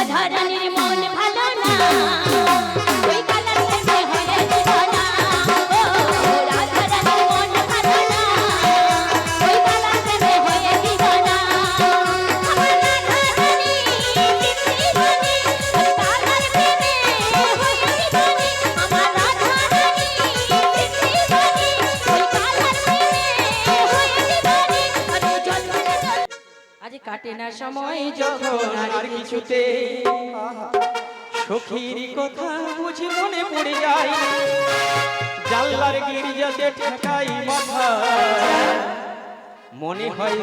সাধারণের মন ভালো না। ঠেকাই মাথা মনে হয়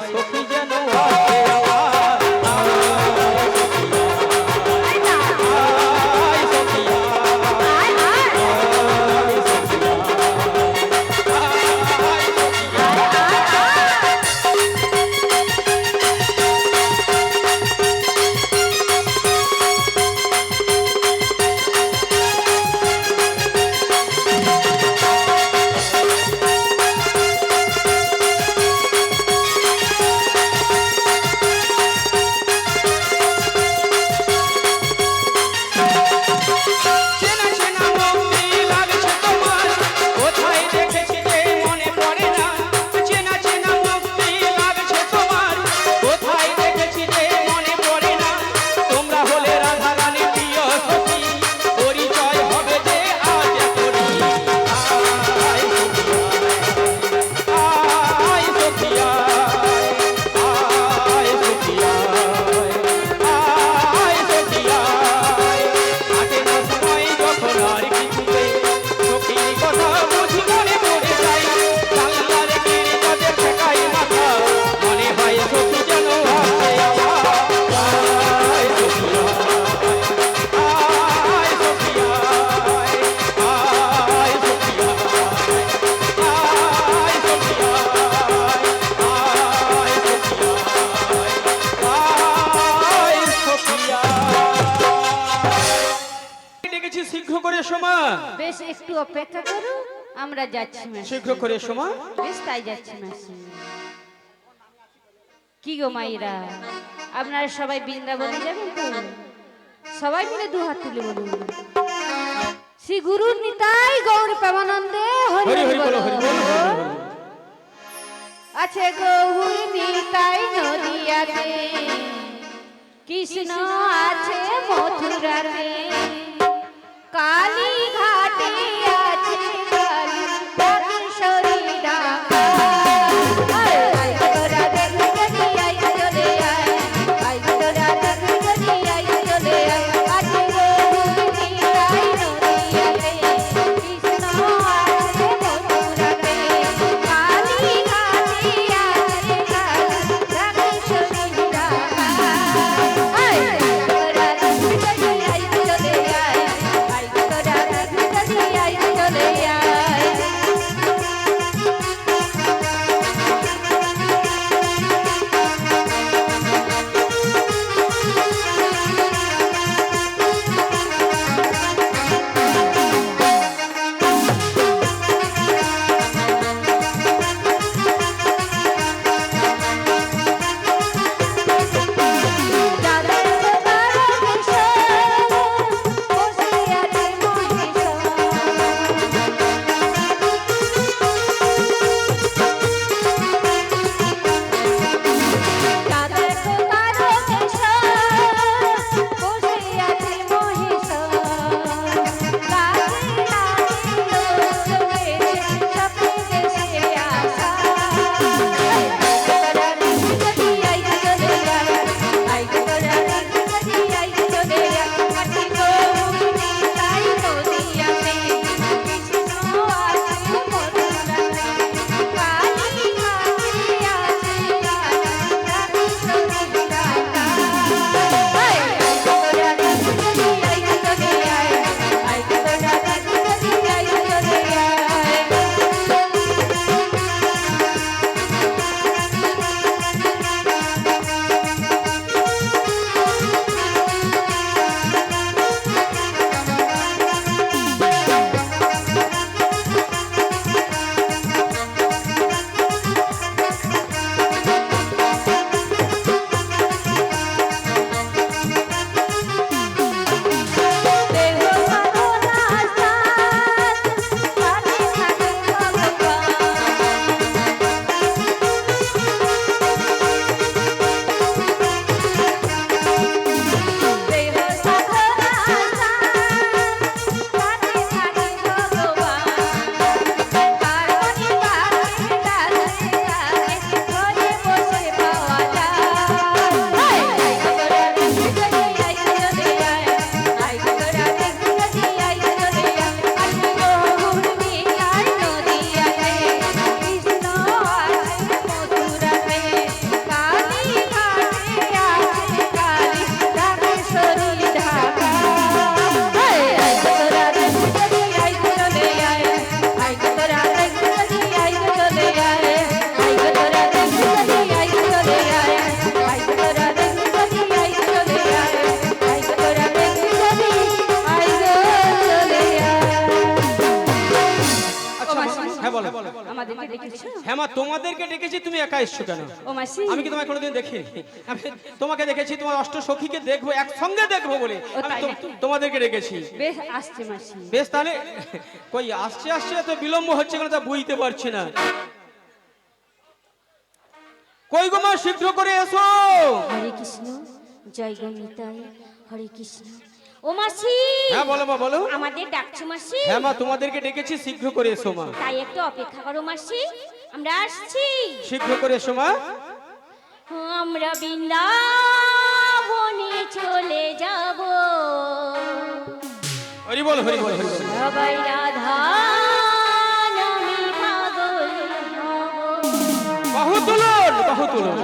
তাই যাচ্ছি মাসি কি গো মাইরা? আপনারা সবাই বৃন্দাবনে যাবেন তো? সবাই মিলে দু হাত তুলে বলুন। শ্রী গুরু নিতাই গৌর প্রেমানন্দে হরি হরি বল। আছে গৌর নিতাই নদিয়াতে। কৃষ্ণ আছে মথুরাতে। কালী আমাদেরকে ডেকেছি তুমি একা এসছো কেন? আমি কি তোমায় কোনোদিন দেখি তোমাকে দেখেছি তোমার অষ্ট সখীকে দেখব একসঙ্গে দেখব বলে। তোমাদেরকে ডেকেছি। বেশ তাহলে কই আসছে আসছে এত বিলম্ব হচ্ছে কেন তা বুঝতে পারছি না। কই গো মা শীঘ্র করে এসো। হরে কৃষ্ণ জয় গমিতায় হরে কৃষ্ণ। ও মাসি। হ্যাঁ বলো মা বলো। আমাদের ডাকছো মাসি? হ্যাঁ মা তোমাদেরকে ডেকেছি শীঘ্র করে এসো মা। তাই একটু অপেক্ষা করো মাসি। আমরা আসছি। শীঘ্র করে সোমা আমরা বৃন্দাবনে চলে যাব। হরি বল হরি বল সবাই রাধা নামি পাগল বহুতুলন বহুতুলন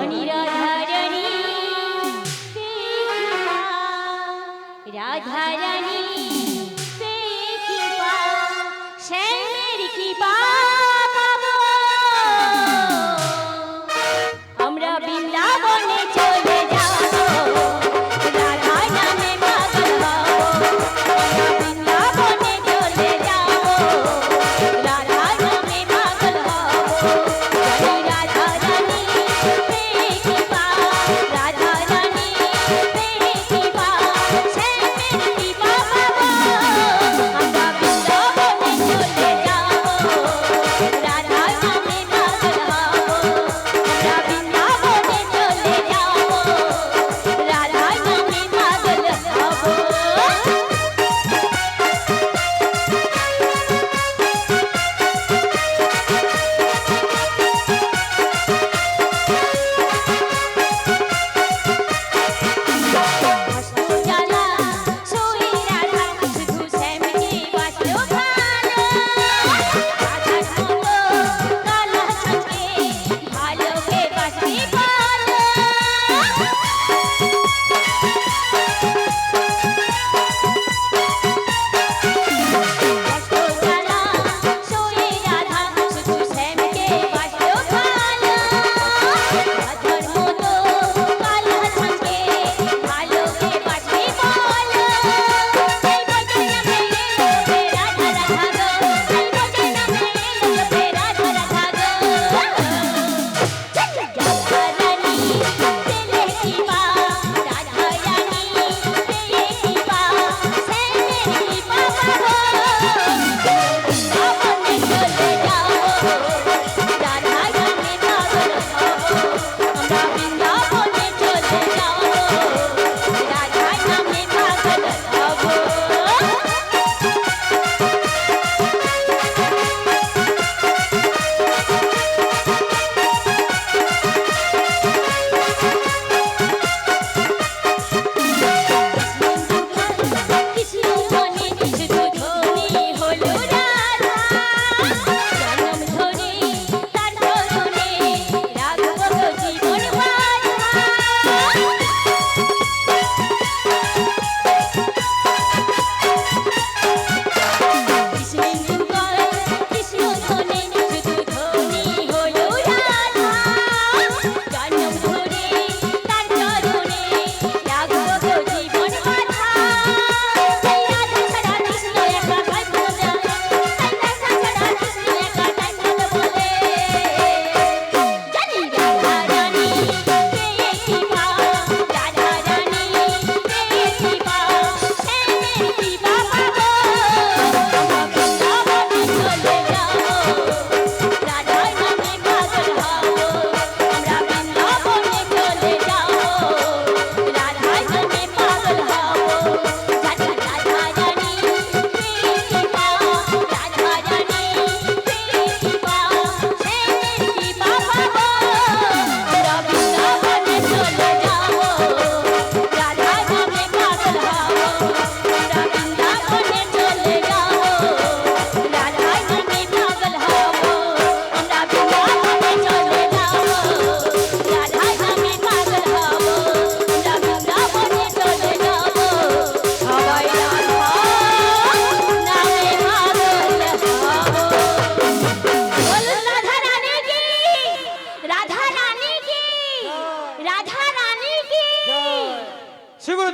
রাধা রানী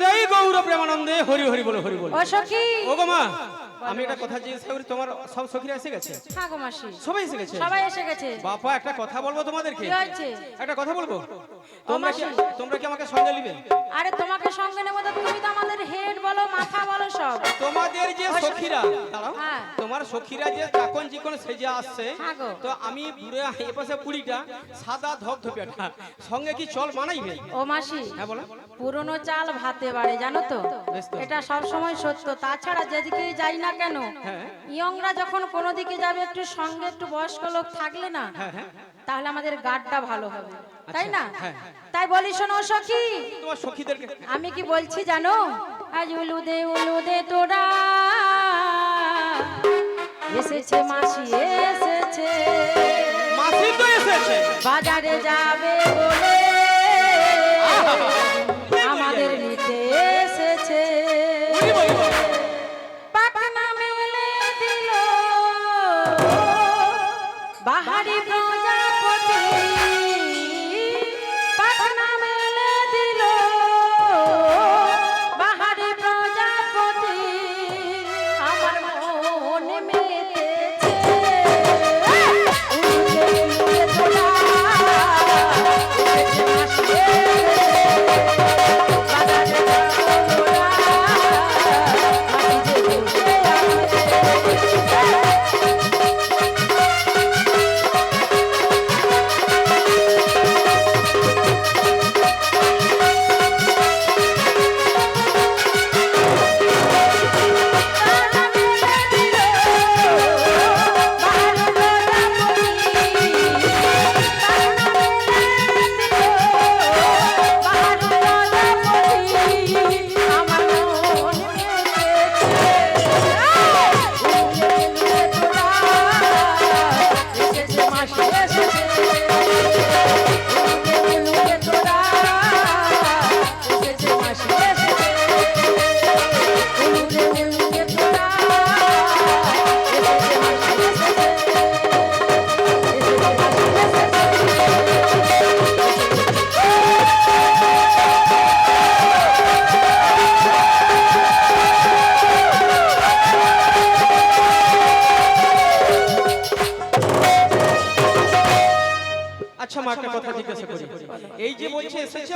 দেই গৌর প্রেমানন্দে হরি হরি বলো হরি বলো। ও ও মা। আমি একটা কথা জিজ্ঞেস করি তোমার সব সখীরা এসে গেছে? হ্যাঁ গো মাসি। সবাই এসে গেছে? সবাই এসে গেছে। বাপা একটা কথা বলব তোমাদেরকে? কি হয়েছে? একটা কথা বলব? তোমরা কি তোমরা কি আমাকে সঙ্গে নিবে? আরে তোমাকে সঙ্গে নেব তো তুমি তো আমাদের হেড বলো মাথা বলো সব। তোমাদের যে সখীরা দাঁড়াও। হ্যাঁ। তোমার সখীরা যে চাকন চিকন সেজে আসছে হ্যাঁ গো। তো আমি বুড়ে এপাশে পুরিটা সাদা ধপধপিয়াটা। সঙ্গে কি চল মানাইবে? ও মাসি হ্যাঁ বলো। পুরনো চাল ভাতে বাড়ে জানো তো? তো। এটা সব সময় সত্য। তাছাড়া যেদিকেই যাই না কেন? হ্যাঁ। ইয়ংরা যখন কোনো দিকে যাবে একটু সঙ্গে একটু বয়স্ক লোক থাকলে না হ্যাঁ হ্যাঁ। তাহলে আমাদের গাডটা ভালো হবে। তাই না? হ্যাঁ, তাই বলি শোনো সখী আমি কি বলছি জানো? আজ উলুদে উলুদে তোরা। এসেছে মাসি এসেছে। মাসি তো এসেছে। বাজারে যাবে বলে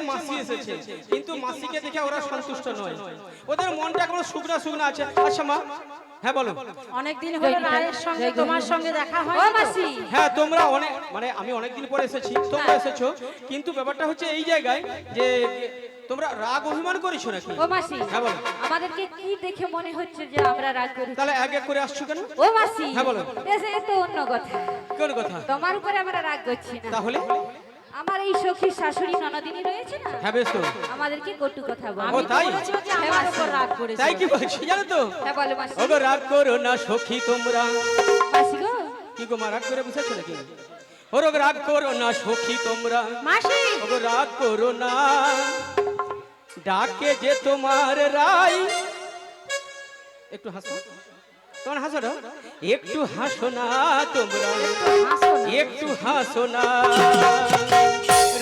মাসি এসেছে। কিন্তু মাসিকে দেখে ওরা সন্তুষ্ট নয়। ওদের মনটা এখনও শুকনা শুকনা আছে। আচ্ছা মা। হ্যাঁ বলো। অনেকদিন হলো রায়ের সঙ্গে তোমার সঙ্গে দেখা হয় মাসি। হ্যাঁ তোমরা অনেক মানে আমি অনেকদিন পরে এসেছি তোমরা এসেছ। কিন্তু ব্যাপারটা হচ্ছে এই জায়গায় যে তোমরা রাগ অভিমান করেছ নাকি? ও মাসি হ্যাঁ বলো। আমাদেরকে কি দেখে মনে হচ্ছে যে আমরা রাগ করি তাহলে এক এক করে আসছো কেন? ও মাসি। হ্যাঁ, বলো। এসে তো অন্য কথা। কোন কথা? তোমার উপরে আমরা রাগ করছি না। তাহলে? আমার এই সখীর শাশুড়ি ননদিনী রয়েছে না? হ্যাঁ বেশ তো। আমাদেরকে কটু কথা বলে। ও তাই? আমার উপর রাগ করেছে। তাই কি বলছি জানো তো? হ্যাঁ বলো মাসি। ওগো রাগ করো না সখী তোমরা। মাসি গো। কি গো মা রাগ করে বুঝেছ নাকি? ওর রাগ করো না সখী তোমরা। মাসি। ওগো রাগ করো না। ডাকে যে তোমার রাই। একটু হাসো। তোমার হাসো না? একটু হাসো না তোমরা। একটু হাসো না।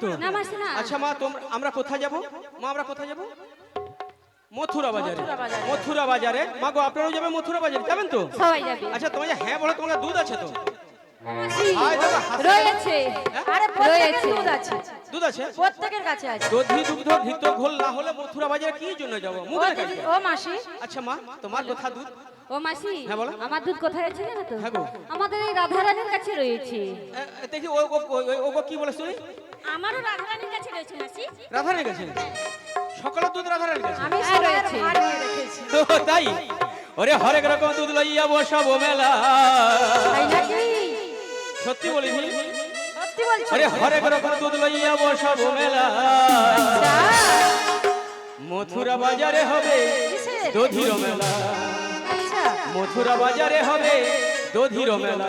তো আচ্ছা মা তোমরা আমরা কোথায় যাব মা আমরা কোথায় যাব মথুরা বাজারে মথুরা বাজারে মা গো আপনারাও যাবেন মথুরা বাজারে যাবেন তো সবাই যাবে আচ্ছা তোমার হ্যাঁ বলো তোমার দুধ আছে তো মাসি আয় দেখো, হাসি- রয়েছে আরে রয়েছে। দুধ আছে দুধ আছে প্রত্যেকের কাছে আছে দধি দুগ্ধ ঘিত ঘোল না হলে মথুরা বাজারে কি জন্য যাব ও মুখের কাছে ও মাসি আচ্ছা মা তোমার কথা দুধ ও মাসি হ্যাঁ, আমার দুধ কোথায় আছে জানো তো হ্যাঁ আমাদের এই রাধারানীর কাছে রয়েছে এ, এ, দেখি ও- ও কি বলে শুনি আমারও রাধারানীর কাছে রয়েছে মাসি। রাধারানীর কাছে? সকালের দুধ রাধারানীর কাছে? আমি হ্যাঁ, রয়েছে। তাই? ওরে হরেক রকম দুধ লইয়া বসাবো মেলা। তাই নাকি? সত্যি বলি সত্যি বলছো? আরে হরেক রকম দুধ লইয়া বসাবো মেলা। মথুরা বাজারে হবে? দধির মেলা। আচ্ছা। মথুরা বাজারে হবে দধির মেলা।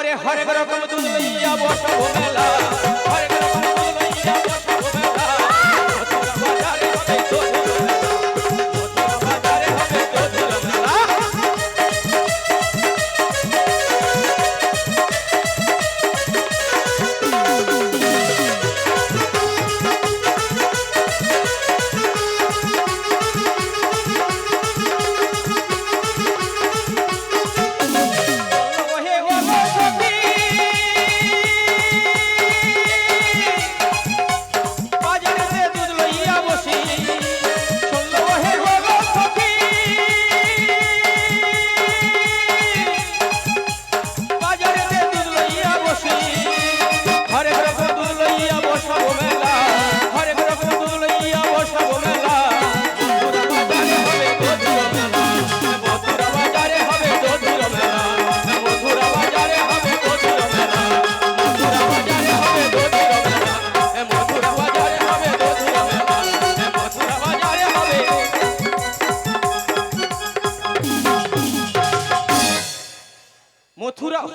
আরে হরেক রকম দুনিয়া লইয়া মেলা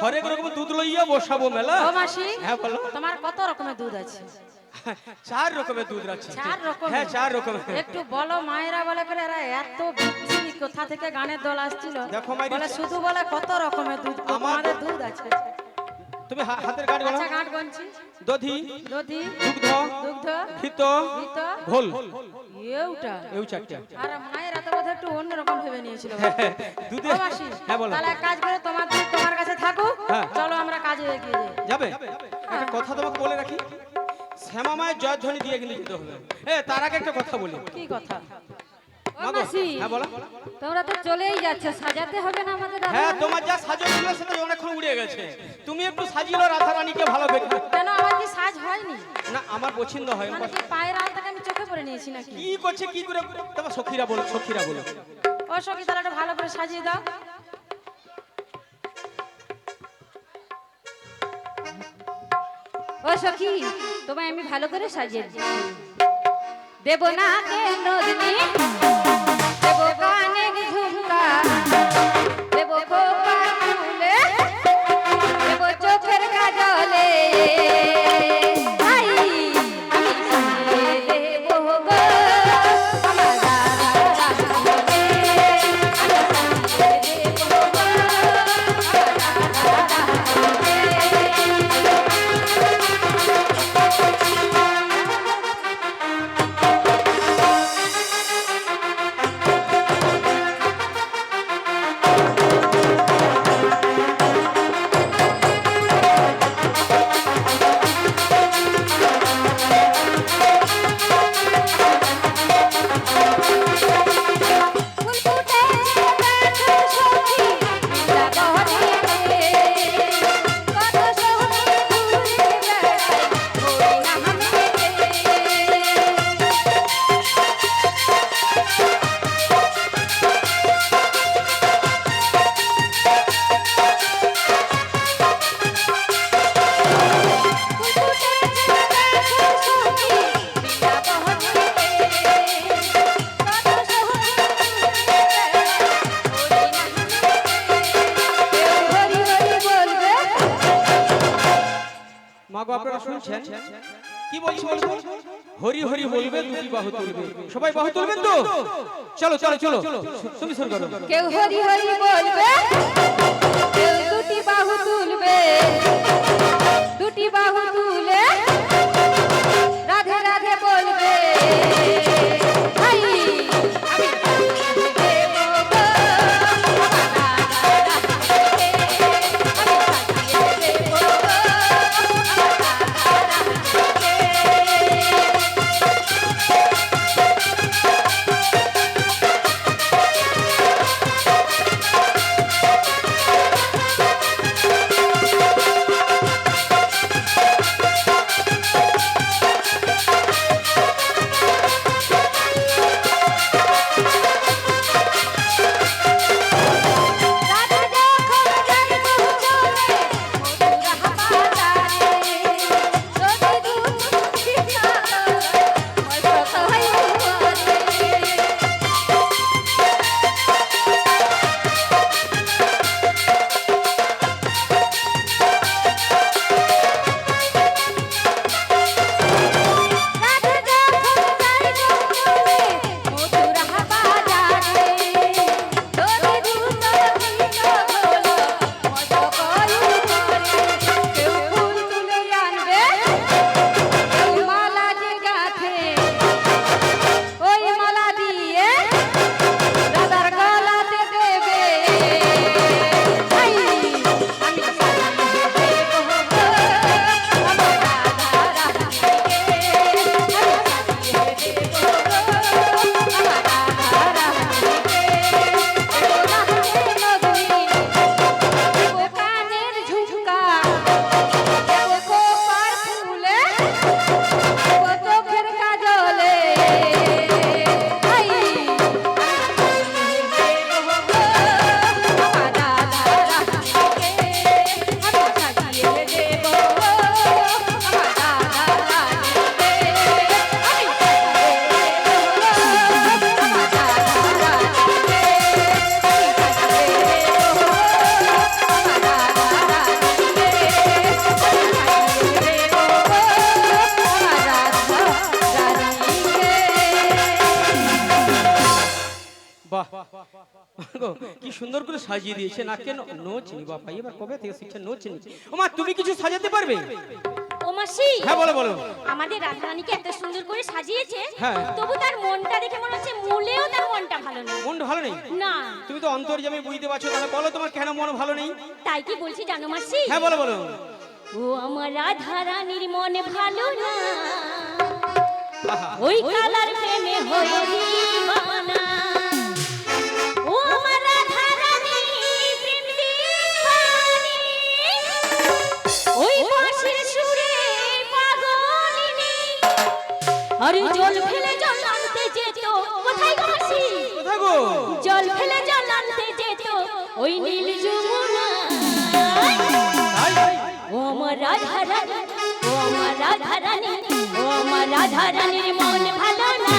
হরেক রকম দুধ লইয়া বসাবো মেলা। ও মাসি হ্যাঁ বলো। তোমার কত রকমের দুধ আছে? চার রকমের দুধ আছে। চার রকম হ্যাঁ চার রকমের। একটু বলো মায়েরা বলে করে এরা এত বিচ্ছিরি কোথা থেকে গানের দল আসছিল? দেখো বলে শুধু বলে কত রকমের দুধ আমাদের দুধ আছে। তুমি হাতের গাড়ি আচ্ছা গাঁট গনছি দধি দধি দুগ্ধ দুগ্ধ ঘিত ঘিত। ঘোল। এউটা। এই চারটা। আর মায়েরা তো বোধহয় একটু অন্যরকম ভেবে নিয়েছিল দুধে ও হ্যাঁ বলো। তাহলে এক কাজ করে তোমার দুধ তোমার কাছে থাকুক। হ্যাঁ। চলো আমরা কাজে এগিয়ে যাই। যাবে? একটা কথা তোমাকে বলে রাখি। শ্যামা মায়ের জয়ধ্বনি দিয়ে কিন্তু যেতে হবে। এ তার আগে একটা কথা বলি। কি কথা? তোমরা তো চলেই যাচ্ছ সাজাতে হবে না আমাদের হ্যাঁ তোমার যা সাজো ছিল সেটা অনেকক্ষণ উড়ে গেছে। তুমি একটু সাজিলো রাধা রানীকে ভালো করে। কেন আমার কি সাজ হয়নি? না আমার পছন্দ হয়। মানে কি পায়ের আলতাকে আমি চোখে পরে নিয়েছি নাকি? কি করছে কি করে? তোমার সখীরা বলো সখীরা বলো। ও সখী তাহলে একটু ভালো করে সাজিয়ে দাও। ও সখী তোমায় আমি ভালো করে সাজিয়ে দিচ্ছি। দেব না কে শুনছেন কি বলছি হরি হরি বলবে দুটি বাহু তুলবে। সবাই বাহু তুলবেন তো? চলো চলো চলো। তুমি শুরু করো কেউ হরি হরি বলবে কেউ দুটি বাহু তুলবে। দুটি বাহু তুলে সুন্দর করে সাজিয়ে দিয়েছে। না কেন? নো চিনি বাবা এবার কবে থেকে শিখছে? নো চিনি। ওমা তুমি কিছু সাজাতে পারবে? ও মাসি। হ্যাঁ বলো বলো। আমাদের রাধারানীকে এত সুন্দর করে সাজিয়েছে হ্যাঁ। তবু তার মনটা দেখে মনে হচ্ছে মূলেও তার মনটা ভালো না মন ভালো নেই? না। তুমি তো অন্তর্জামে বুঝতে পারছ তাহলে বলো তোমার কেন মন ভালো নেই? তাই কি বলছি জানো মাসি? হ্যাঁ বলো বলো। ও আমার রাধারানীর মনে ভালো না। ওই কালার প্রেমে হয়ে দিওয়ানা আরে জল ফেলে জল আনতে যেত। কোথায় গো কোথায় গো? জল ফেলে জল আনতে যেত। ওই নীল যমুনা। ও আমার রাধা রানী ও আমার রাধা রানী ও আমার রাধা রানীর মন ভালো না।